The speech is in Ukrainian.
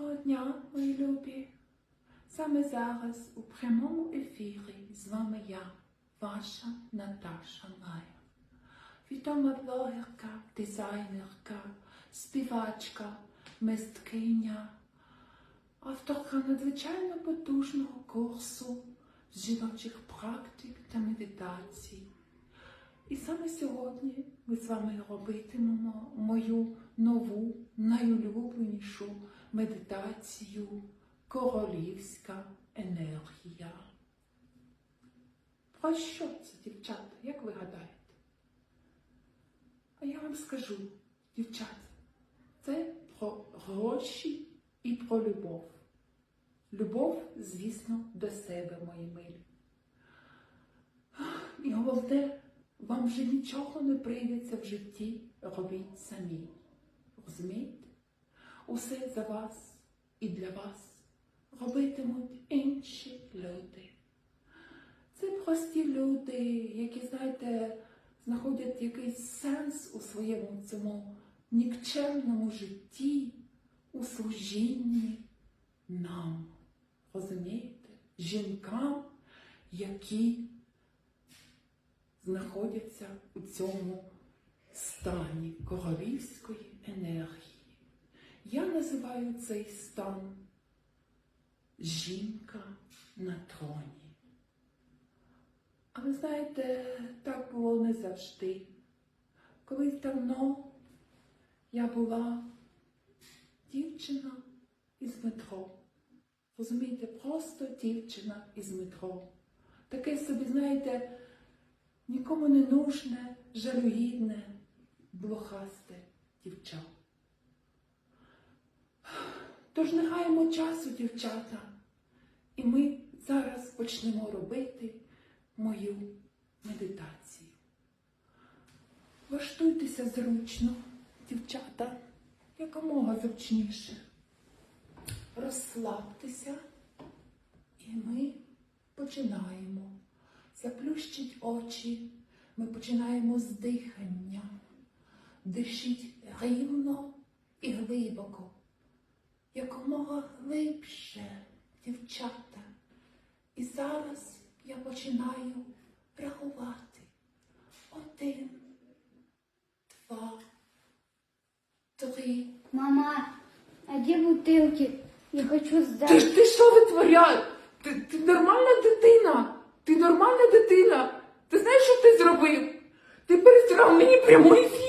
Доброго дня, мої любі! Саме зараз у прямому ефірі з вами я, ваша Наташа Майер. Відома блогерка, дизайнерка, співачка, мисткиня, авторка надзвичайно потужного курсу з жіночих практик та медитацій. І саме сьогодні ми з вами робитимемо мою нову, найулюбленішу медитацію Королівська енергія. Про що це, дівчата, як ви гадаєте? А я вам скажу, дівчата, це про гроші і про любов. Любов, звісно, до себе, мої милі. І головне, вам вже нічого не прийдеться в житті робіть самі. Розумієте? Усе за вас і для вас робитимуть інші люди. Це прості люди, які, знаєте, знаходять якийсь сенс у своєму цьому нікчемному житті, у служінні нам. Розумієте? Жінкам, які знаходяться у цьому стані королівської енергії. Називаю цей стан жінка на троні. А ви знаєте, так було не завжди. Колись давно я була дівчина із метро. Розумієте, просто дівчина із метро. Таке собі, знаєте, нікому не нужне, жалюгідне, блохасте дівча. Тож не гаємо часу, дівчата, і ми зараз почнемо робити мою медитацію. Влаштуйтеся зручно, дівчата, якомога зручніше. Розслабтеся, і ми починаємо. Заплющіть очі, ми починаємо з дихання. Дишіть рівно і глибоко, якомога глибше, дівчата. І зараз я починаю рахувати. Один, два, три. Мама, а где бутылки? Я хочу Ти, ж- ти що витворяєш? Ти, ти нормальна дитина. Ти нормальна дитина. Ти знаєш, що ти зробив? Ти пересрав мені прямий ефір.